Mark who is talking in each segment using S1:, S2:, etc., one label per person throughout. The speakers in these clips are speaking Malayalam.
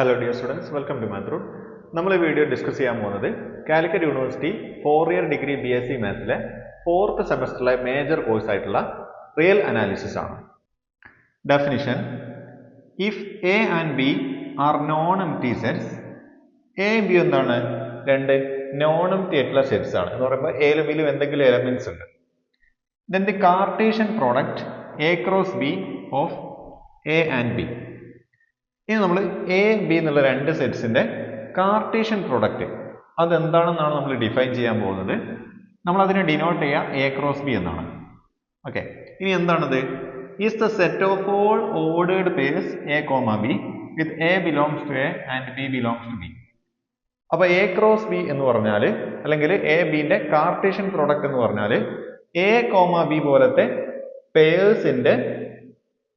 S1: Hello dear students welcome to മാത്രൂർ നമ്മൾ ഈ വീഡിയോ ഡിസ്കസ് ചെയ്യാൻ പോകുന്നത് Calicut university four year degree B S C മാത്സിലെ fourth സെമസ്റ്ററിലെ മേജർ കോഴ്സ് ആയിട്ടുള്ള റിയൽ അനാലിസിസ് ആണ്. Definition if A and B are non empty sets A B എന്താണ്? രണ്ട് നോൺ എംറ്റി ആയിട്ടുള്ള സെറ്റ്സ് ആണ്. എന്ന് പറയുമ്പോൾ എയിലും ബിയിലും എന്തെങ്കിലും എലമെന്റ്സ് ഉണ്ട്. Then the Cartesian product A cross B of A and B ഇനി നമ്മൾ എ ബി എന്നുള്ള രണ്ട് സെറ്റ്സിന്റെ കാർട്ടീഷ്യൻ പ്രൊഡക്റ്റ് അതെന്താണെന്നാണ് നമ്മൾ ഡിഫൈൻ ചെയ്യാൻ പോകുന്നത്? നമ്മൾ അതിനെ ഡിനോട്ട് ചെയ്യാം എ ക്രോസ് ബി എന്നാണ്. ഓക്കെ ഇനി എന്താണത്? Is the set of all ordered pairs A comma B with A belongs to A and B belongs to B അപ്പോൾ എ ക്രോസ് ബി എന്ന് പറഞ്ഞാൽ അല്ലെങ്കിൽ എ ബിന്റെ കാർട്ടീഷ്യൻ പ്രോഡക്റ്റ് എന്ന് പറഞ്ഞാൽ എ കോമ ബി പോലത്തെ പേഴ്സിന്റെ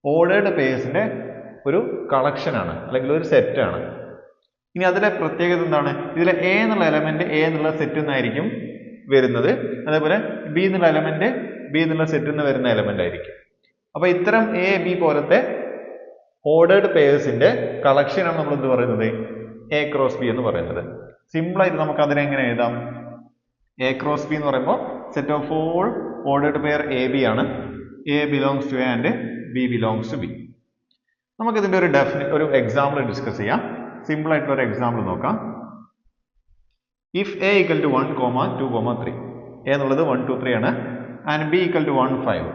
S1: ഓർഡേഡ് പേഴ്സിന്റെ ഒരു കളക്ഷനാണ് അല്ലെങ്കിൽ ഒരു സെറ്റ് ആണ്. ഇനി അതിലെ പ്രത്യേകത എന്താണ്? ഇതിലെ എ എന്നുള്ള എലമെന്റ് എ എന്നുള്ള സെറ്റ് നിന്നായിരിക്കും വരുന്നത്. അതേപോലെ ബി എന്നുള്ള എലമെന്റ് ബി എന്നുള്ള സെറ്റ് നിന്ന് വരുന്ന എലമെന്റ് ആയിരിക്കും. അപ്പൊ ഇത്തരം എ ബി പോലത്തെ ഓർഡേർഡ് പേഴ്സിന്റെ കളക്ഷനാണ് നമ്മൾ എന്ത് പറയുന്നത്? എ ക്രോസ് ബി എന്ന് പറയുന്നത്. സിമ്പിൾ ആയിട്ട് നമുക്ക് അതിനെ എങ്ങനെ എഴുതാം? എ ക്രോസ് ബി എന്ന് പറയുമ്പോൾ set of all ordered pair A B ആണ്. A belongs to A and B belongs to B നമുക്ക് ഇതിന്റെ ഒരു ഡെഫിനി ഒരു എക്സാമ്പിൾ ഡിസ്കസ് ചെയ്യാം. സിമ്പിൾ ആയിട്ടുള്ള ഒരു എക്സാമ്പിൾ നോക്കാം. If A equal to one comma two comma three A എന്നുള്ളത് വൺ ടു ത്രീ ആണ്. And B equal to one five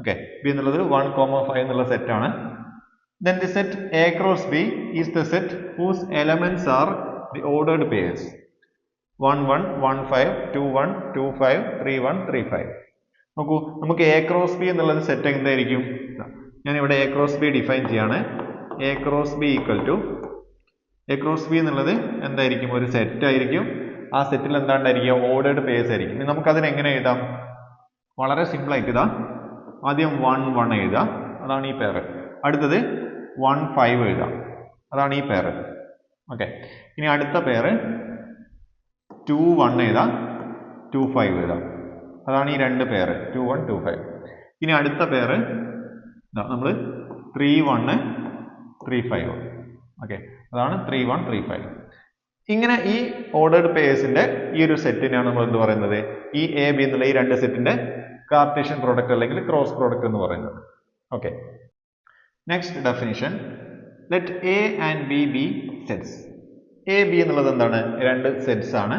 S1: okay B എന്നുള്ളത് വൺ കോമ ഫൈവ് എന്നുള്ള സെറ്റ് ആണ്. Then the set A cross B is the set whose elements are the ordered pairs. 1 1 1 5 2 1 2 5 3 1 3 5 നോക്കൂ നമുക്ക് എ ക്രോസ് ബി എന്നുള്ളത് സെറ്റ് എന്തായിരിക്കും ഞാൻ ഇവിടെ എ ക്രോസ് ബി ഡിഫൈൻ ചെയ്യാണ്. A cross B equal to A cross B എന്നുള്ളത് എന്തായിരിക്കും? ഒരു സെറ്റ് ആയിരിക്കും. ആ സെറ്റിൽ എന്താണ്ടായിരിക്കും? ഓർഡേർഡ് പേഴ്സ് ആയിരിക്കും. ഇനി നമുക്ക് അതിനെ എങ്ങനെ എഴുതാം? വളരെ സിമ്പിൾ ആയിട്ട് ഇതാ. ആദ്യം വൺ വൺ എഴുതാം. അതാണ് ഈ പേര് അടുത്തത് വൺ ഫൈവ് എഴുതാം. അതാണ് ഈ പേര് ഓക്കെ ഇനി അടുത്ത പേര് ടു വൺ എഴുതാം. ടു ഫൈവ് എഴുതാം. അതാണ് ഈ രണ്ട് പേര് ടു വൺ ടു ഫൈവ് ഇനി അടുത്ത പേര് നമ്മൾ three one three five okay അതാണ് ത്രീ വൺ ത്രീ ഫൈവ് ഇങ്ങനെ ഈ ഓർഡേഡ് പേഴ്സിന്റെ ഈ ഒരു സെറ്റിനാണ് നമ്മൾ എന്ത് പറയുന്നത്? ഈ എ ബി എന്നുള്ള ഈ രണ്ട് സെറ്റിന്റെ കാർട്ടീഷ്യൻ പ്രോഡക്റ്റ് അല്ലെങ്കിൽ ക്രോസ് പ്രോഡക്റ്റ് എന്ന് പറയുന്നത്. Okay next definition let A and B B sets A B എന്നുള്ളത് എന്താണ്? രണ്ട് സെറ്റ്സ് ആണ്.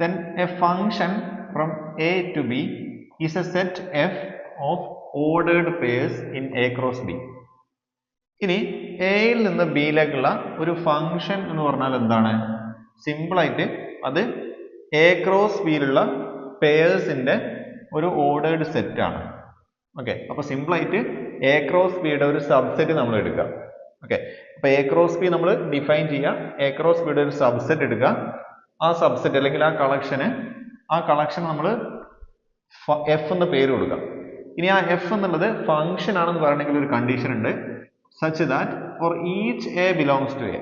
S1: Then a function from A to B is a set F of ordered pairs in A cross B ഇനി എയിൽ നിന്ന് ബിയിലേക്കുള്ള ഒരു ഫങ്ഷൻ എന്ന് പറഞ്ഞാൽ എന്താണ്? സിമ്പിളായിട്ട് അത് എ ക്രോസ് ബിയിലുള്ള പേഴ്സിന്റെ ഒരു ഓർഡേഡ് സെറ്റാണ് ഓക്കെ അപ്പോൾ സിമ്പിളായിട്ട് എ ക്രോസ് ബിയുടെ ഒരു സബ്സെറ്റ് നമ്മൾ എടുക്കുക. ഓക്കെ അപ്പോൾ എ ക്രോസ് ബി നമ്മൾ ഡിഫൈൻ ചെയ്യുക. എ ക്രോസ് ബിയുടെ ഒരു സബ്സെറ്റ് എടുക്കുക. ആ സബ്സെറ്റ് അല്ലെങ്കിൽ ആ കളക്ഷന് ആ കളക്ഷൻ നമ്മൾ എഫ് എന്ന പേര് കൊടുക്കുക. ഇനി ആ എഫ് എന്നുള്ളത് ഫംഗ്ഷൻ ആണെന്ന് പറയണമെങ്കിൽ ഒരു കണ്ടീഷൻ ഉണ്ട് such that for each A belongs to A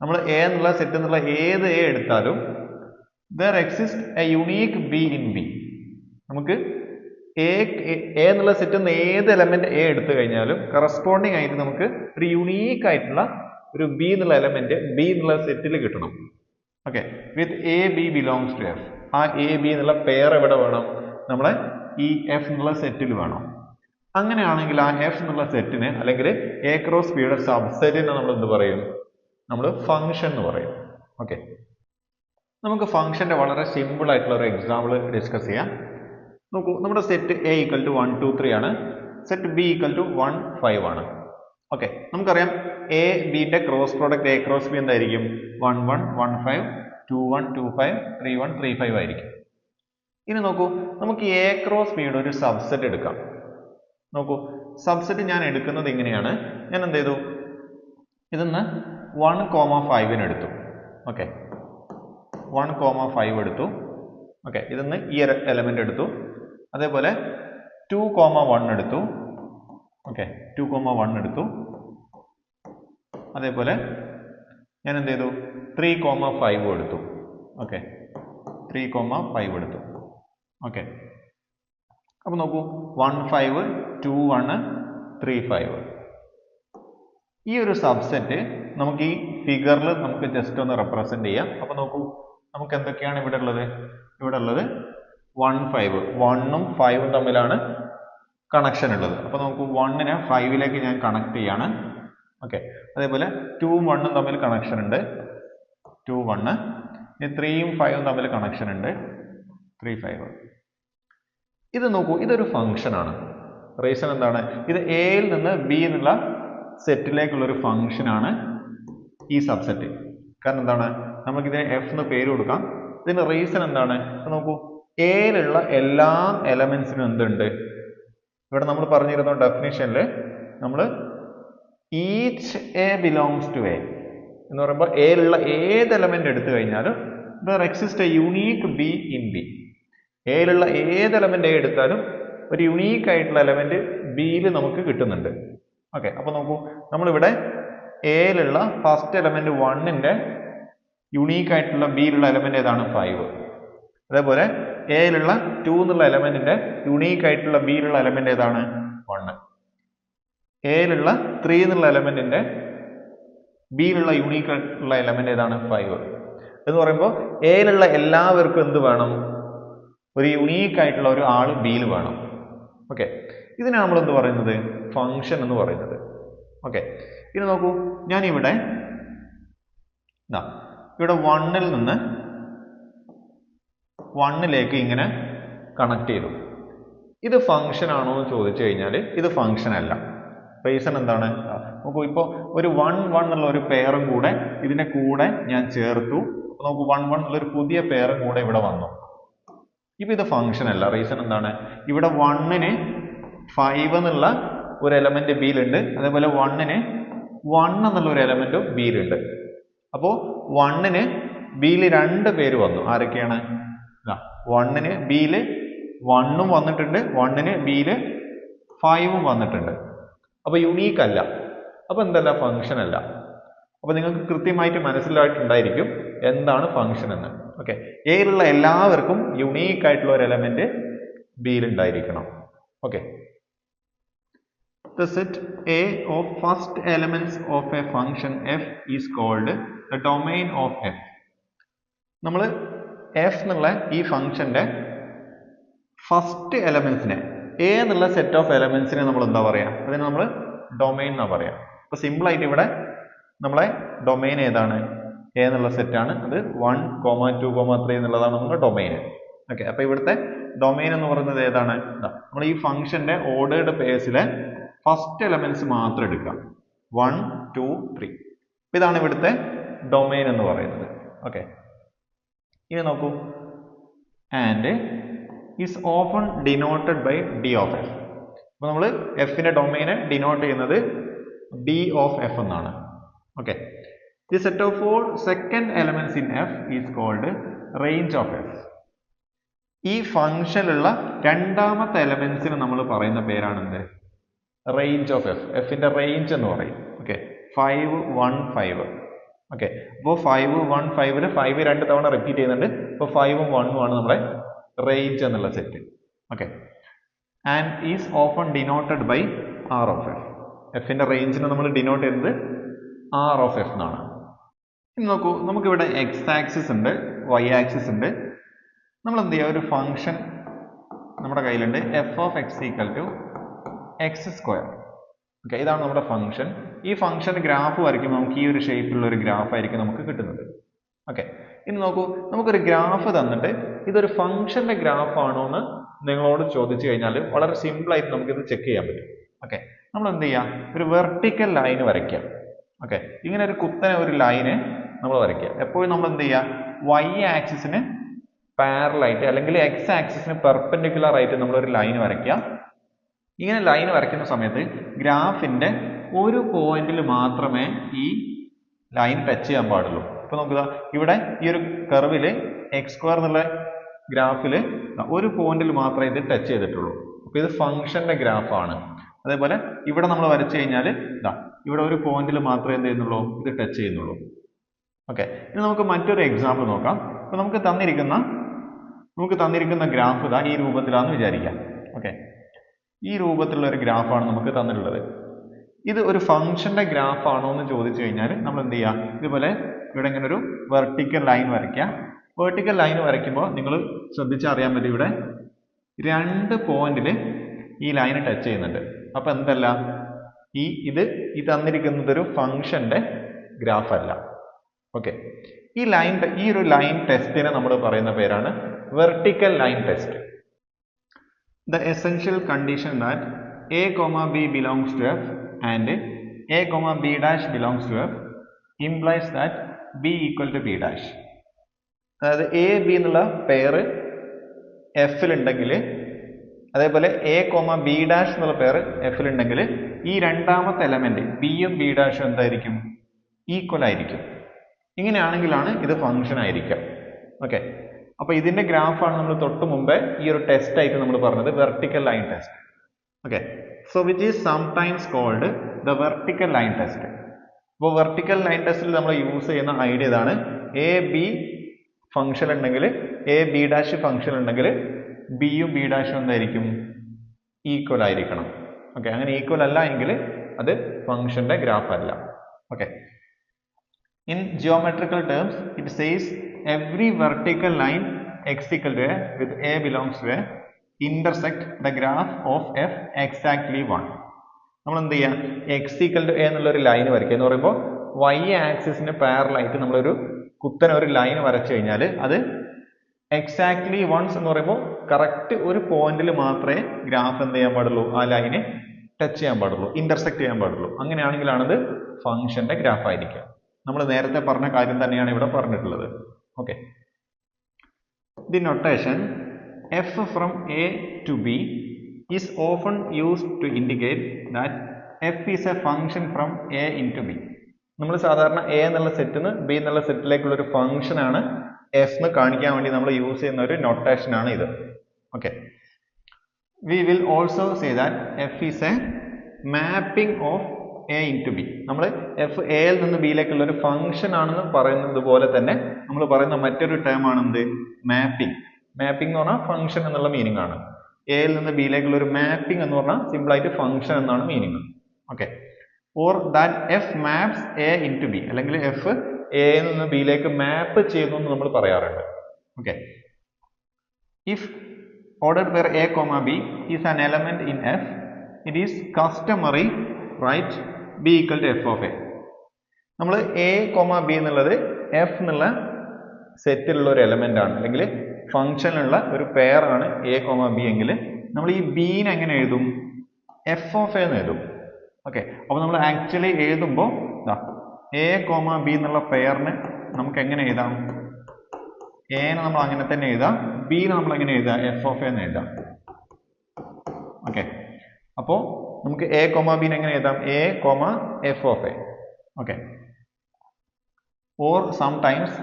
S1: നമ്മൾ എ എന്നുള്ള സെറ്റ് എന്നുള്ള ഏത് എ എടുത്താലും there exist a unique B in B നമുക്ക് എ എന്നുള്ള സെറ്റ് നിന്ന് ഏത് എലമെന്റ് എ എടുത്തു കഴിഞ്ഞാലും കറസ്പോണ്ടിങ് ആയിട്ട് നമുക്ക് ഒരു യുണീക്ക് ആയിട്ടുള്ള ഒരു ബി എന്നുള്ള എലമെന്റ് ബി എന്നുള്ള സെറ്റിൽ കിട്ടണം. Okay with A B belongs to F ആ എ ബി എന്നുള്ള പെയർ എവിടെ വേണം? നമ്മളെ ഈ എഫ് എന്നുള്ള സെറ്റിൽ വേണം. അങ്ങനെയാണെങ്കിൽ ആ എഫ് എന്നുള്ള സെറ്റിന് അല്ലെങ്കിൽ എ ക്രോസ് ബിയുടെ സബ്സെറ്റിനെ നമ്മൾ എന്ത് പറയും? നമ്മൾ ഫംഗ്ഷൻ എന്ന് പറയും. ഓക്കെ നമുക്ക് ഫംഗ്ഷന്റെ വളരെ സിമ്പിൾ ആയിട്ടുള്ള ഒരു എക്സാമ്പിൾ ഡിസ്കസ് ചെയ്യാം. നോക്കൂ നമ്മുടെ set A equal to one two three ആണ്. Set B equal to one five ആണ്. ഓക്കെ നമുക്കറിയാം A ബിന്റെ cross product A cross B എന്തായിരിക്കും? One one one five two one two five three one three five ആയിരിക്കും. ഇനി നോക്കൂ നമുക്ക് എ ക്രോസ് ബിയുടെ ഒരു സബ്സെറ്റ് എടുക്കാം. നോക്കൂ സബ്സെറ്റ് ഞാൻ എടുക്കുന്നത് ഇങ്ങനെയാണ്. ഞാൻ എന്ത് ചെയ്തു? ഇതിന്ന് വൺ കോമ ഫൈവിന് എടുത്തു. ഓക്കെ വൺ കോമ ഫൈവ് എടുത്തു. ഓക്കെ ഇതിന്ന് ഈ എലമെന്റ് എടുത്തു. അതേപോലെ ടു കോമ വൺ എടുത്തു. ഓക്കെ ടു കോമ വൺ എടുത്തു. അതേപോലെ ഞാൻ എന്ത് ചെയ്തു? ത്രീ കോമ ഫൈവ് എടുത്തു. ഓക്കെ ത്രീ കോമ ഫൈവ് എടുത്തു. ഓക്കെ അപ്പോൾ നോക്കൂ. One five two one three five ഈ ഒരു സബ്സെറ്റ് നമുക്ക് ഈ ഫിഗറിൽ നമുക്ക് ജസ്റ്റ് ഒന്ന് റെപ്രസെന്റ് ചെയ്യാം. അപ്പൊ നോക്കൂ. നമുക്ക് എന്തൊക്കെയാണ് ഇവിടെ ഉള്ളത്? ഇവിടെ ഉള്ളത് വൺ ഫൈവ് വണ്ണും ഫൈവും തമ്മിലാണ് കണക്ഷൻ ഉള്ളത്. അപ്പൊ നമുക്ക് വണ്ണിനെ ഫൈവിലേക്ക് ഞാൻ കണക്ട് ചെയ്യാണ്. ഓക്കെ അതേപോലെ ടൂ വണ്ണും തമ്മിൽ കണക്ഷൻ ഉണ്ട്. ടു വണ്ണ് ഇനി ത്രീയും ഫൈവും തമ്മിൽ കണക്ഷൻ ഉണ്ട്. ത്രീ ഫൈവ് ഇത് നോക്കൂ ഇതൊരു ഫംഗ്ഷനാണ് റീസൺ എന്താണ്? ഇത് എയിൽ നിന്ന് ബി എന്നുള്ള സെറ്റിലേക്കുള്ള ഒരു ഫംഗ്ഷനാണ് ഈ സബ്സെറ്റ് കാരണം എന്താണ്? നമുക്കിതിനെ എഫ് എന്ന് പേര് കൊടുക്കാം. ഇതിന് റീസൺ എന്താണ്? നോക്കൂ എയിലുള്ള എല്ലാ എലമെന്റ്സിനും എന്തുണ്ട്? ഇവിടെ നമ്മൾ പറഞ്ഞിരുന്ന ഡെഫിനിഷനിൽ നമ്മൾ each A belongs to A എന്ന് പറയുമ്പോൾ എയിലുള്ള ഏത് എലമെന്റ് എടുത്തു കഴിഞ്ഞാലും there exist a unique B in B എയിലുള്ള ഏത് എലമെന്റ് എ എടുത്താലും ഒരു യുണീക്ക് ആയിട്ടുള്ള എലമെന്റ് ബിയിൽ നമുക്ക് കിട്ടുന്നുണ്ട്. ഓക്കെ അപ്പോൾ നോക്കൂ നമ്മളിവിടെ എയിലുള്ള ഫസ്റ്റ് എലമെന്റ് വണ്ണിന്റെ യുണീക്ക് ആയിട്ടുള്ള ബിയിലുള്ള എലമെന്റ് ഏതാണ്? ഫൈവ് അതേപോലെ എയിലുള്ള ടു എന്നുള്ള എലമെന്റിന്റെ യുണീക്ക് ആയിട്ടുള്ള ബിയിലുള്ള എലമെന്റ് ഏതാണ്? വണ്ണ് എയിലുള്ള ത്രീ എന്നുള്ള എലമെന്റിന്റെ ബിയിലുള്ള യുണീക്ക് ആയിട്ടുള്ള എലമെന്റ് ഏതാണ്? ഫൈവ് എന്ന് പറയുമ്പോൾ എയിലുള്ള എല്ലാവർക്കും എന്ത് വേണം? ഒരു യുണീക്ക് ആയിട്ടുള്ള ഒരു ആൾ ബിയിൽ വേണം. ഓക്കെ ഇതിനാണ് നമ്മൾ എന്ത് പറയുന്നത്? ഫങ്ഷൻ എന്ന് പറയുന്നത്. ഓക്കെ ഇനി നോക്കൂ. ഞാൻ ഇവിടെ വണ്ണിൽ നിന്ന് വണ്ണിലേക്ക് ഇങ്ങനെ കണക്ട് ചെയ്തു. ഇത് ഫങ്ഷൻ ആണോ എന്ന് ചോദിച്ചു കഴിഞ്ഞാൽ ഇത് ഫങ്ഷൻ അല്ല. റീസൺ എന്താണ്? നോക്കൂ ഇപ്പോൾ ഒരു വൺ വൺ എന്നുള്ള ഒരു പെയറും കൂടെ ഇതിന്റെ കൂടെ ഞാൻ ചേർത്തു. നോക്കൂ വൺ വൺ എന്നുള്ള ഒരു പുതിയ പെയറും കൂടെ ഇവിടെ വന്നു. ഇപ്പൊ ഇത് ഫംഗ്ഷൻ അല്ല. റീസൺ എന്താണ്? ഇവിടെ വണ്ണിന് ഫൈവ് എന്നുള്ള ഒരു എലമെന്റ് ബിയിലുണ്ട് അതേപോലെ വണ്ണിന് വൺ എന്നുള്ള ഒരു എലമെന്റും ബിയിലുണ്ട് അപ്പോൾ വണ്ണിന് ബിയിൽ രണ്ട് പേര് വന്നു. ആരൊക്കെയാണ്? വണ്ണിന് ബിയിൽ വണ്ണും വന്നിട്ടുണ്ട്. വണ്ണിന് ബിയിൽ ഫൈവും വന്നിട്ടുണ്ട്. അപ്പോൾ യുണീക്ക് അല്ല. അപ്പോൾ എന്തല്ല? ഫംഗ്ഷൻ അല്ല. അപ്പോൾ നിങ്ങൾക്ക് കൃത്യമായിട്ട് മനസ്സിലായിട്ടുണ്ടായിരിക്കും എന്താണ് ഫംഗ്ഷൻ എന്ന്. ഓക്കെ എയിലുള്ള എല്ലാവർക്കും യുണീക്ക് ആയിട്ടുള്ള ഒരു എലമെന്റ് ബിയിൽ ഉണ്ടായിരിക്കണം. Okay set A of first elements of a function f is called the domain of f. നമ്മൾ എഫ് എന്നുള്ള ഈ ഫംഗ്ഷന്റെ ഫസ്റ്റ് എലമെന്റ്സിനെ എ എന്നുള്ള സെറ്റ് ഓഫ് എലമെന്റ്സിനെ നമ്മൾ എന്താ പറയാ? അതിനെ നമ്മൾ ഡൊമൈൻ എന്നാ പറയാ. അപ്പൊ സിമ്പിൾ ആയിട്ട് ഇവിടെ നമ്മളെ ഡൊമൈൻ ഏതാണ്? എ എന്നുള്ള സെറ്റ് ആണ്. അത് one comma two comma three എന്നുള്ളതാണ് നമ്മുടെ ഡൊമൈൻ ഓക്കെ അപ്പൊ ഇവിടുത്തെ ഡൊമൈൻ എന്ന് പറയുന്നത് ഏതാണ്? നമ്മൾ ഈ ഫംഗ്ഷന്റെ ഓർഡേർഡ് പേഴ്സിലെ ഫസ്റ്റ് എലമെന്റ്സ് മാത്രം എടുക്കാം വൺ ടു ത്രീ ഇതാണ് ഇവിടുത്തെ ഡൊമൈൻ എന്ന് പറയുന്നത്. ഓക്കെ ഇനി നോക്കൂ. And is often denoted by D of F അപ്പോൾ നമ്മൾ എഫിന്റെ ഡൊമൈനെ ഡിനോട്ട് ചെയ്യുന്നത് ഡി ഓഫ് എഫ് എന്നാണ്. Okay the set of four second elements in F is called range of F. ഈ ഫംഗ്ഷനിലുള്ള രണ്ടാമത്തെ എലമെന്റ്സിന് നമ്മൾ പറയുന്ന പേരാണ് എന്ത് റേഞ്ച് ഓഫ് എഫ് എഫിന്റെ റേഞ്ച് എന്ന് പറയും. Okay five one five okay അപ്പോൾ ഫൈവ് വൺ ഫൈവിന് ഫൈവ് രണ്ട് തവണ റിപ്പീറ്റ് ചെയ്യുന്നുണ്ട്. അപ്പോൾ ഫൈവും വണ്ണും ആണ് നമ്മുടെ റേഞ്ച് എന്നുള്ള set okay and is often denoted by R of F എഫിന്റെ റേഞ്ചിനെ നമ്മൾ ഡിനോട്ട് ചെയ്യുന്നത് ആർ ഓഫ് എഫ് എന്നാണ്. ഇനി നോക്കൂ നമുക്കിവിടെ എക്സ് ആക്സിസ് ഉണ്ട് വൈ ആക്സിസ് ഉണ്ട്. നമ്മൾ എന്ത് ചെയ്യുക ഒരു ഫംഗ്ഷൻ നമ്മുടെ കയ്യിലുണ്ട്. F of X equal to X square okay ഇതാണ് നമ്മുടെ ഫംഗ്ഷൻ ഈ ഫംഗ്ഷൻ ഗ്രാഫ് വരയ്ക്കുമ്പോൾ നമുക്ക് ഈ ഒരു ഷേപ്പിലുള്ള ഒരു ഗ്രാഫ് ആയിരിക്കും നമുക്ക് കിട്ടുന്നത്. ഓക്കെ ഇനി നോക്കൂ നമുക്കൊരു ഗ്രാഫ് തന്നിട്ട് ഇതൊരു ഫംഗ്ഷന്റെ ഗ്രാഫ് ആണോ എന്ന് നിങ്ങളോട് ചോദിച്ചു കഴിഞ്ഞാൽ വളരെ സിമ്പിൾ ആയിട്ട് നമുക്കിത് ചെക്ക് ചെയ്യാൻ പറ്റും. ഓക്കെ നമ്മൾ എന്ത് ചെയ്യാം ഒരു വെർട്ടിക്കൽ ലൈൻ വരയ്ക്കാം. ഓക്കെ ഇങ്ങനെ ഒരു കുത്തനെ ഒരു ലൈന് നമ്മൾ വരയ്ക്കുക. എപ്പോഴും നമ്മൾ എന്ത് ചെയ്യുക വൈ ആക്സിസിന് പാരലായിട്ട് അല്ലെങ്കിൽ എക്സ് ആക്സിസിന് പെർപെൻഡിക്കുലർ ആയിട്ട് നമ്മൾ ഒരു ലൈൻ വരയ്ക്കുക. ഇങ്ങനെ ലൈൻ വരയ്ക്കുന്ന സമയത്ത് ഗ്രാഫിന്റെ ഒരു പോയിന്റിൽ മാത്രമേ ഈ ലൈൻ ടച്ച് ചെയ്യാൻ പാടുള്ളൂ. ഇപ്പൊ നോക്കുക ഇവിടെ ഈ ഒരു കർവിൽ എക്സ് സ്ക്വയർ എന്നുള്ള ഗ്രാഫിൽ ഒരു പോയിന്റിൽ മാത്രമേ ഇത് ടച്ച് ചെയ്തിട്ടുള്ളൂ. അപ്പൊ ഇത് ഫംഗ്ഷന്റെ ഗ്രാഫാണ്. അതേപോലെ ഇവിടെ നമ്മൾ വരച്ചു കഴിഞ്ഞാൽ ഇതാ ഇവിടെ ഒരു പോയിന്റിൽ മാത്രമേ എന്ത് ചെയ്യുന്നുള്ളൂ? ഇത് ടച്ച് ചെയ്യുന്നുള്ളൂ. ഓക്കെ ഇനി നമുക്ക് മറ്റൊരു എക്സാമ്പിൾ നോക്കാം. അപ്പോൾ നമുക്ക് തന്നിരിക്കുന്ന നമുക്ക് തന്നിരിക്കുന്ന ഗ്രാഫ് ഇതാ ഈ രൂപത്തിലാണെന്ന് വിചാരിക്കാം. ഓക്കെ ഈ രൂപത്തിലുള്ള ഒരു ഗ്രാഫാണ് നമുക്ക് തന്നിട്ടുള്ളത്. ഇത് ഒരു ഫംഗ്ഷന്റെ ഗ്രാഫാണോ എന്ന് ചോദിച്ചു കഴിഞ്ഞാൽ നമ്മൾ എന്ത് ചെയ്യുക ഇതുപോലെ ഇവിടെ ഇങ്ങനെ ഒരു വെർട്ടിക്കൽ ലൈൻ വരയ്ക്കാം വെർട്ടിക്കൽ ലൈൻ വരയ്ക്കുമ്പോൾ നിങ്ങൾ ശ്രദ്ധിച്ചറിയാൻ പറ്റും ഇവിടെ രണ്ട് പോയിന്റിൽ ഈ ലൈൻ ടച്ച് ചെയ്യുന്നുണ്ട്. അപ്പൊ എന്തല്ല? ഈ ഇത് ഈ തന്നിരിക്കുന്നത് ഒരു ഫംഗ്ഷന്റെ ഗ്രാഫല്ല ഓക്കെ ഈ ലൈൻ ഈ ഒരു ലൈൻ ടെസ്റ്റിനെ നമ്മൾ പറയുന്ന പേരാണ് vertical line test the essential condition that A comma B belongs to F and A comma B dash belongs to F implies that B equal to B dash അതായത് എ ബി എന്നുള്ള പെയർ എഫിലുണ്ടെങ്കിൽ അതേപോലെ എ കോമ ബി ഡാഷ് എന്നുള്ള പെയർ എഫിൽ ഉണ്ടെങ്കിൽ ഈ രണ്ടാമത്തെ എലമെന്റ് ബിയും ബി ഡാഷും എന്തായിരിക്കും? ഈക്വൽ ആയിരിക്കും. ഇങ്ങനെയാണെങ്കിലാണ് ഇത് ഫംഗ്ഷൻ ആയിരിക്കുക. ഓക്കെ അപ്പൊ ഇതിന്റെ ഗ്രാഫാണ് നമ്മൾ തൊട്ട് മുമ്പേ ഈ ഒരു ടെസ്റ്റ് ആയിട്ട് നമ്മൾ പറഞ്ഞത് vertical line test okay so which is sometimes called the vertical line test അപ്പോൾ വെർട്ടിക്കൽ ലൈൻ ടെസ്റ്റിൽ നമ്മൾ യൂസ് ചെയ്യുന്ന ഐഡിയ ഇതാണ്. എ ബി ഫംഗ്ഷൻ ഉണ്ടെങ്കിൽ എ ബി ഡാഷ് ഫംഗ്ഷൻ ഉണ്ടെങ്കിൽ ബിയും ബി ഡാഷും എന്തായിരിക്കും? ഈക്വൽ ആയിരിക്കണം. ഓക്കെ അങ്ങനെ ഈക്വൽ അല്ല എങ്കിൽ അത് ഫംഗ്ഷന്റെ ഗ്രാഫ് അല്ല. Okay In geometrical terms, it says every vertical line x equal to a with a belongs to a intersect the graph of f exactly 1. നമ്മൾ എന്ത് ചെയ്യാം? എക്സ് ഈക്വൽ ടു എ എന്നുള്ള ഒരു ലൈൻ വരയ്ക്കുക. എന്ന് പറയുമ്പോൾ വൈ ആക്സിസിന് പാരലായിട്ട് നമ്മളൊരു കുത്തനെ ഒരു ലൈൻ വരച്ചു കഴിഞ്ഞാൽ അത് എക്സാക്ട്ലി വൺസ് എന്ന് പറയുമ്പോൾ കറക്റ്റ് ഒരു പോയിന്റിൽ മാത്രമേ ഗ്രാഫ് എന്ത് ചെയ്യാൻ പാടുള്ളൂ? ആ ലൈനെ ടച്ച് ചെയ്യാൻ പാടുള്ളൂ ഇന്റർസെക്ട് ചെയ്യാൻ പാടുള്ളൂ. അങ്ങനെയാണെങ്കിലാണത് ഫംഗ്ഷന്റെ ഗ്രാഫ് ആയിരിക്കുക. നമ്മൾ നേരത്തെ പറഞ്ഞ കാര്യം തന്നെയാണ് ഇവിടെ പറഞ്ഞിട്ടുള്ളത്. Okay the notation F from A to B is often used to indicate that F is a function from A into B നമ്മൾ സാധാരണ എ എന്നുള്ള സെറ്റിൽ നിന്ന് ബി എന്നുള്ള സെറ്റിലേക്കുള്ള ഒരു ഫംഗ്ഷൻ ആണ് എഫ് എന്ന് കാണിക്കാൻ വേണ്ടി നമ്മൾ യൂസ് ചെയ്യുന്ന ഒരു നൊട്ടേഷൻ ആണ് ഇത്. Okay we will also say that F is a mapping of A into B നമ്മൾ എഫ് എയിൽ നിന്ന് ബിയിലേക്കുള്ള ഒരു ഫംഗ്ഷൻ ആണെന്ന് പറയുന്നത് പോലെ തന്നെ നമ്മൾ പറയുന്ന മറ്റൊരു ടേം ആണ് എന്ത് മാപ്പിംഗ് മാപ്പിംഗ് എന്ന് പറഞ്ഞാൽ ഫംഗ്ഷൻ എന്നുള്ള മീനിങ് ആണ്. എയിൽ നിന്ന് ബിയിലേക്കുള്ള ഒരു മാപ്പിംഗ് എന്ന് പറഞ്ഞാൽ സിമ്പിൾ ആയിട്ട് ഫംഗ്ഷൻ എന്നാണ് meaning okay or that F maps A into B അല്ലെങ്കിൽ എഫ് എയിൽ നിന്ന് ബിയിലേക്ക് മാപ്പ് ചെയ്യുന്നു എന്ന് നമ്മൾ പറയാറുണ്ട്. Okay if ordered where a comma b is an element in f it is customary write b equal to F of A നമ്മൾ എ കോമ ബി എന്നുള്ളത് എഫ് എന്നുള്ള സെറ്റിലുള്ള ഒരു എലമെന്റ് ആണ്. അല്ലെങ്കിൽ ഫംഗ്ഷനിലുള്ള ഒരു പെയർ ആണ് എ കോമ ബി എങ്കിൽ നമ്മൾ ഈ ബീനെ എങ്ങനെ എഴുതും? എഫ് ഓഫ് എ എന്ന് എഴുതും. ഓക്കെ അപ്പോൾ നമ്മൾ ആക്ച്വലി എഴുതുമ്പോൾ എ കോമ ബി എന്നുള്ള പെയറിന് നമുക്ക് എങ്ങനെ എഴുതാം? എനെ നമ്മൾ അങ്ങനെ തന്നെ എഴുതാം. ബീനെ നമ്മൾ എങ്ങനെ എഴുതാം? എഫ് ഓഫ് എന്ന് എഴുതാം. ഓക്കെ അപ്പോൾ നമുക്ക് എ കോമ ബിനെ എങ്ങനെ എഴുതാം? A comma F of A okay or sometimes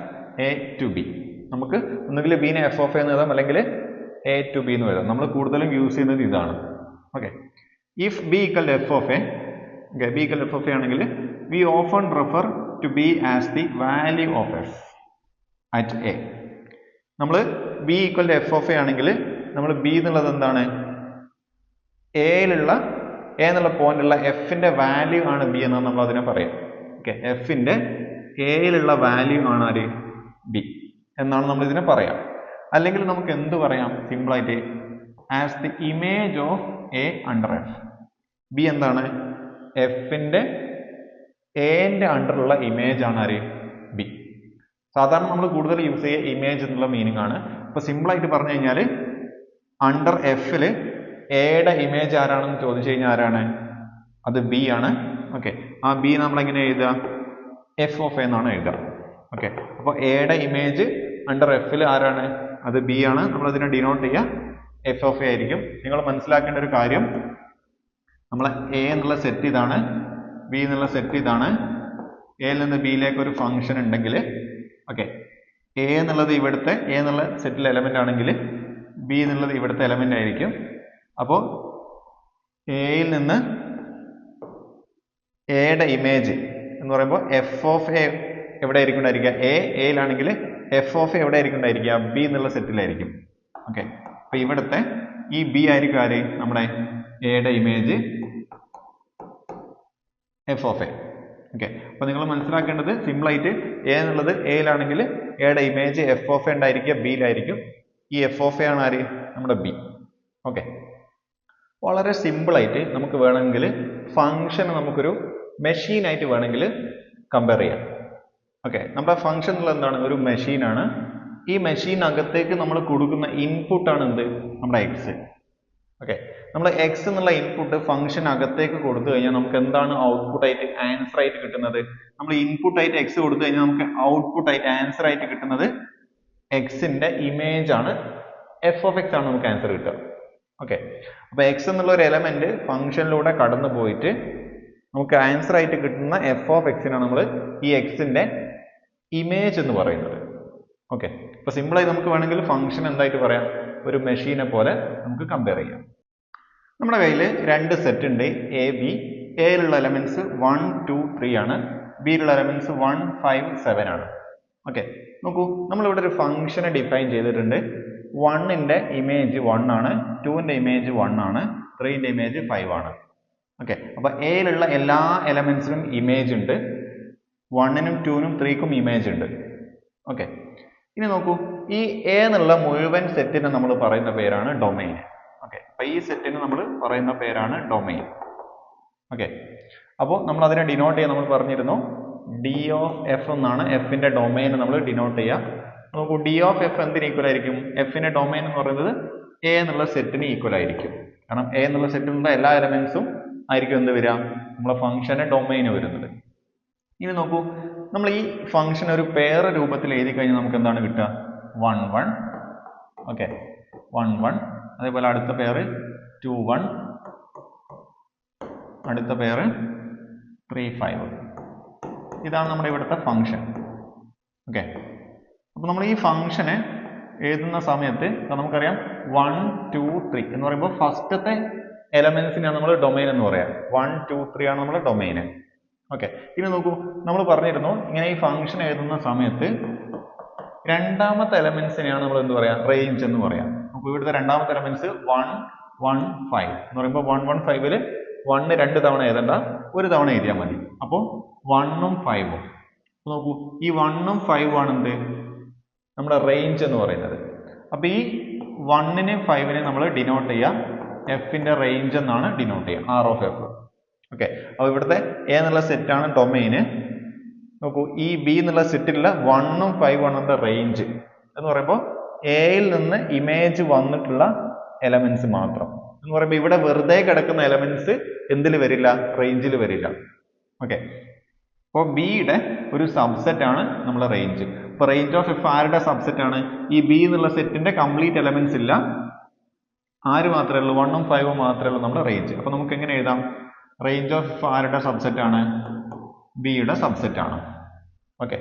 S1: A to B നമുക്ക് ഒന്നുകിൽ ബീനെ എഫ് ഓഫ് എന്ന് എഴുതാം അല്ലെങ്കിൽ എ ടു ബി എന്ന് എഴുതാം. നമ്മൾ കൂടുതലും യൂസ് ചെയ്യുന്നത് ഇതാണ്. Okay if B equal F of A okay B equal F of A ആണെങ്കിൽ we often refer to B as the value of F at A നമ്മൾ B equal F of A ആണെങ്കിൽ നമ്മൾ ബി എന്നുള്ളത് എന്താണ്? എയിലുള്ള എ എന്നുള്ള പോയിന്റുള്ള എഫിന്റെ വാല്യൂ ആണ് ബി എന്നാണ് നമ്മൾ അതിനെ പറയാം. ഓക്കെ എഫിന്റെ എയിലുള്ള വാല്യൂ ആണ് ആര്? ബി എന്നാണ് നമ്മൾ ഇതിനെ പറയാം. അല്ലെങ്കിൽ നമുക്ക് എന്ത് പറയാം? സിമ്പിൾ ആയിട്ട് as the image of A under F B എന്താണ്? എഫിന്റെ എന്റെ അണ്ടറിലുള്ള ഇമേജ് ആണ് ആര്? ബി സാധാരണ നമ്മൾ കൂടുതൽ യൂസ് ചെയ്യുക ഇമേജ് എന്നുള്ള മീനിങ് ആണ്. ഇപ്പൊ സിമ്പിൾ ആയിട്ട് പറഞ്ഞു കഴിഞ്ഞാൽ അണ്ടർ എഫിൽ എയുടെ ഇമേജ് ആരാണെന്ന് ചോദിച്ചു കഴിഞ്ഞാൽ ആരാണ്? അത് ബി ആണ്. ഓക്കെ ആ ബി നമ്മൾ എങ്ങനെ എഴുതുക എഫ് ഓഫ് എന്നാണ് എഴുതുക. ഓക്കെ അപ്പോൾ എയുടെ ഇമേജ് അണ്ടർ എഫിൽ ആരാണ്? അത് ബി ആണ്. നമ്മൾ അതിനെ ഡിനോട്ട് ചെയ്യുക. എഫ് ഓഫ് എ ആയിരിക്കും. നിങ്ങൾ മനസ്സിലാക്കേണ്ട ഒരു കാര്യം. നമ്മൾ എ എന്നുള്ള സെറ്റ് ഇതാണ്. ബി എന്നുള്ള സെറ്റ് ഇതാണ്. എയിൽ നിന്ന് ബിയിലേക്ക് ഒരു ഫംഗ്ഷൻ ഉണ്ടെങ്കിൽ ഓക്കെ എ എന്നുള്ളത് ഇവിടുത്തെ എ എന്നുള്ള സെറ്റിലെ എലമെന്റ് ആണെങ്കിൽ ബി എന്നുള്ളത് ഇവിടുത്തെ എലമെന്റ് ആയിരിക്കും. അപ്പോൾ എയിൽ നിന്ന് എയുടെ ഇമേജ് എന്ന് പറയുമ്പോൾ എഫ് ഓഫ് എ എവിടെ ആയിരിക്കും എ എയിലാണെങ്കിൽ എഫ് ഓഫ് എവിടെ ആയിരിക്കും ബി എന്നുള്ള സെറ്റിലായിരിക്കും ഓക്കെ അപ്പൊ ഇവിടുത്തെ ഈ ബി ആയിരിക്കും ആര്? നമ്മുടെ എയുടെ image F of A okay അപ്പോൾ നിങ്ങൾ മനസ്സിലാക്കേണ്ടത് സിമ്പിളായിട്ട് എ എന്നുള്ളത് എയിലാണെങ്കിൽ എയുടെ ഇമേജ് എഫ് ഓഫ് എ ഉണ്ടായിരിക്കുക. ബിയിലായിരിക്കും ഈ എഫ് ഓഫ് എ ആണ് ആര്? നമ്മുടെ ബി ഓക്കെ വളരെ സിമ്പിളായിട്ട് നമുക്ക് വേണമെങ്കിൽ ഫങ്ഷൻ നമുക്കൊരു മെഷീനായിട്ട് വേണമെങ്കിൽ കമ്പയർ ചെയ്യാം. ഓക്കെ നമ്മുടെ ഫങ്ഷൻ എന്നുള്ളത് എന്താണ്? ഒരു മെഷീനാണ് ഈ മെഷീനകത്തേക്ക് നമ്മൾ കൊടുക്കുന്ന ഇൻപുട്ടാണ് എന്ത്? നമ്മുടെ എക്സ് ഓക്കെ നമ്മൾ എക്സ് എന്നുള്ള ഇൻപുട്ട് ഫംഗ്ഷൻ അകത്തേക്ക് കൊടുത്തു കഴിഞ്ഞാൽ നമുക്ക് എന്താണ് ഔട്ട്പുട്ട് ആയിട്ട് ആൻസർ ആയിട്ട് കിട്ടുന്നത്? നമ്മൾ ഇൻപുട്ട് ആയിട്ട് എക്സ് കൊടുത്തു കഴിഞ്ഞാൽ നമുക്ക് ഔട്ട്പുട്ട് ആയിട്ട് ആൻസർ ആയിട്ട് കിട്ടുന്നത് എക്സിന്റെ ഇമേജ് ആണ്. എഫ് ഓഫ് എക്സ് ആണ് നമുക്ക് ആൻസർ കിട്ടുക. ഓക്കെ അപ്പോൾ എക്സ് എന്നുള്ള ഒരു എലമെന്റ് ഫംഗ്ഷനിലൂടെ കടന്നു പോയിട്ട് നമുക്ക് ആൻസർ ആയിട്ട് കിട്ടുന്ന എഫ് ഓഫ് എക്സിനാണ് നമ്മൾ ഈ എക്സിന്റെ ഇമേജ് എന്ന് പറയുന്നത്. ഓക്കെ അപ്പൊ സിമ്പിളായി നമുക്ക് വേണമെങ്കിൽ ഫംഗ്ഷൻ എന്തായിട്ട് പറയാം? ഒരു മെഷീനെ പോലെ നമുക്ക് കമ്പയർ ചെയ്യാം. നമ്മുടെ കയ്യിൽ രണ്ട് സെറ്റ് ഉണ്ട്. എ ബി എയിലുള്ള എലമെന്റ്സ് വൺ ടു ത്രീ ആണ്. ബിയിലുള്ള എലമെന്റ്സ് വൺ ഫൈവ് സെവൻ ആണ്. ഓക്കെ നോക്കൂ. നമ്മളിവിടെ ഒരു ഫംഗ്ഷനെ ഡിഫൈൻ ചെയ്തിട്ടുണ്ട്. വണ്ണിന്റെ ഇമേജ് വൺ ആണ് ടുവിന്റെ ഇമേജ് വൺ ആണ് ത്രീന്റെ ഇമേജ് ഫൈവ് ആണ്. ഓക്കെ അപ്പോൾ എയിലുള്ള എല്ലാ എലമെൻസിനും ഇമേജ് ഉണ്ട്. വണ്ണിനും ടുവിനും ത്രീക്കും ഇമേജ് ഉണ്ട്. ഓക്കെ ഇനി നോക്കൂ. ഈ എ എന്നുള്ള മുഴുവൻ സെറ്റിനെ നമ്മൾ പറയുന്ന പേരാണ് ഡൊമൈൻ ഓക്കെ അപ്പോൾ ഈ സെറ്റിന് നമ്മൾ പറയുന്ന പേരാണ് ഡൊമൈൻ ഓക്കെ അപ്പോൾ നമ്മൾ അതിനെ ഡിനോട്ട് ചെയ്യാൻ നമ്മൾ പറഞ്ഞിരുന്നു. ഡി ഓഫ് എഫ് എന്നാണ് എഫിന്റെ ഡൊമൈൻ നമ്മൾ ഡിനോട്ട് ചെയ്യുക. നോക്കൂ ഡി ഓഫ് എഫ് എന്തിന് ഈക്വൽ ആയിരിക്കും? എഫിന്റെ ഡൊമൈൻ എന്ന് പറയുന്നത് എ എന്നുള്ള സെറ്റിന് ഈക്വൽ ആയിരിക്കും. കാരണം എ എന്നുള്ള സെറ്റിലുള്ള എല്ലാ എലമെന്റ്സും ആയിരിക്കും എന്ത് വരിക? നമ്മളെ ഫംഗ്ഷന്റെ ഡൊമൈന് വരുന്നത്. ഇനി നോക്കൂ. നമ്മൾ ഈ ഫംഗ്ഷൻ ഒരു പേർ രൂപത്തിൽ എഴുതി കഴിഞ്ഞാൽ നമുക്ക് എന്താണ് കിട്ടുക? One one okay one one അതേപോലെ അടുത്ത പേര് ടു വൺ അടുത്ത പേര് ത്രീ ഫൈവ് ഇതാണ് നമ്മുടെ ഇവിടുത്തെ ഫംഗ്ഷൻ ഓക്കെ അപ്പോൾ നമ്മൾ ഈ ഫംഗ്ഷന് എഴുതുന്ന സമയത്ത് നമുക്കറിയാം വൺ ടു ത്രീ എന്ന് പറയുമ്പോൾ ഫസ്റ്റത്തെ എലമെന്റ്സിനാണ് നമ്മൾ ഡൊമൈൻ എന്ന് പറയാം. വൺ ടു ത്രീ ആണ് നമ്മുടെ ഡൊമൈന് ഓക്കെ ഇനി നോക്കൂ നമ്മൾ പറഞ്ഞിരുന്നു ഇങ്ങനെ ഈ ഫംഗ്ഷൻ എഴുതുന്ന സമയത്ത് രണ്ടാമത്തെ എലമെന്റ്സിനെയാണ് നമ്മൾ എന്ത് പറയാ? റേഞ്ച് എന്ന് പറയാം. അപ്പോൾ ഇവിടുത്തെ രണ്ടാമത്തെ എലമെന്റ്സ് വൺ വൺ ഫൈവ് എന്ന് പറയുമ്പോൾ വൺ വൺ ഫൈവിൽ വണ്ണ് രണ്ട് തവണ എഴുതണ്ട ഒരു തവണ എഴുതിയാൽ മതി. അപ്പോൾ വണ്ണും ഫൈവും നോക്കൂ ഈ വണ്ണും ഫൈവും ആണ് എന്ത്? നമ്മുടെ റേഞ്ച് എന്ന് പറയുന്നത്. അപ്പോൾ ഈ വണ്ണിനെയും ഫൈവിനെയും നമ്മൾ ഡിനോട്ട് ചെയ്യുക എഫിന്റെ റേഞ്ച് എന്നാണ് ഡിനോട്ട് ചെയ്യുക ആർ ഓഫ് എഫ് ഓക്കെ അപ്പോൾ ഇവിടുത്തെ എ എന്നുള്ള സെറ്റാണ് ഡൊമൈന് നോക്കൂ ഈ ബി എന്നുള്ള സെറ്റിലുള്ള വണ്ണും ഫൈവ് വണ്ണിന്റെ റേഞ്ച് എന്ന് പറയുമ്പോൾ എയിൽ നിന്ന് ഇമേജ് വന്നിട്ടുള്ള എലമെന്റ്സ് മാത്രം. എന്ന് പറയുമ്പോൾ ഇവിടെ വെറുതെ കിടക്കുന്ന എലമെന്റ്സ് എന്തിൽ വരില്ല? റേഞ്ചിൽ വരില്ല. ഓക്കെ അപ്പോൾ ബിയുടെ ഒരു സബ്സെറ്റ് ആണ് നമ്മളെ റേഞ്ച് ഇപ്പോൾ റേഞ്ച് ഓഫ് എഫ് ആരുടെ സബ്സെറ്റ് ആണ്? ഈ ബി എന്നുള്ള സെറ്റിന്റെ കംപ്ലീറ്റ് എലമെന്റ്സ് ഇല്ല. ആര് മാത്രമേ ഉള്ളൂ? വണ്ണും ഫൈവും മാത്രമേ ഉള്ളൂ നമ്മുടെ റേഞ്ച് അപ്പോൾ നമുക്ക് എങ്ങനെ എഴുതാം? റേഞ്ച് ഓഫ് എഫ് ആരുടെ സബ്സെറ്റ് ആണ്? ബിയുടെ സബ്സെറ്റ് ആണ്. ഓക്കെ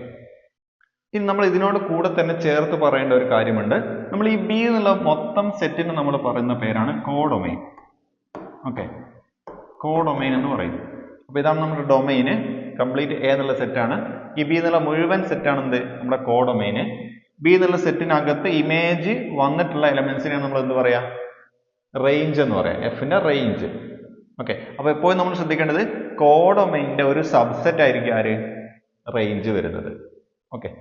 S1: ഇനി നമ്മൾ ഇതിനോട് കൂടെ തന്നെ ചേർത്ത് പറയേണ്ട ഒരു കാര്യമുണ്ട്. നമ്മൾ ഈ ബി എന്നുള്ള മൊത്തം സെറ്റിന് നമ്മൾ പറയുന്ന പേരാണ് കോഡൊമൈൻ ഓക്കെ കോഡൊമൈൻ എന്ന് പറയും അപ്പോൾ ഇതാണ് നമ്മുടെ ഡൊമൈന് കംപ്ലീറ്റ് എ എന്നുള്ള സെറ്റാണ് ഈ ബി എന്നുള്ള മുഴുവൻ സെറ്റാണ് എന്ത്? നമ്മുടെ കോഡൊമൈന് ബി എന്നുള്ള സെറ്റിനകത്ത് ഇമേജ് വന്നിട്ടുള്ള എലമെന്റ്സിനെയാണ് നമ്മൾ എന്ത് പറയാ? റേഞ്ച് എന്ന് പറയാം. എഫിന്റെ റേഞ്ച് ഓക്കെ അപ്പോൾ എപ്പോഴും നമ്മൾ ശ്രദ്ധിക്കേണ്ടത് കോഡൊമൈന്റെ ഒരു സബ്സെറ്റ് ആയിരിക്കും ആര്? റേഞ്ച് വരുന്നത്. ഓക്കെ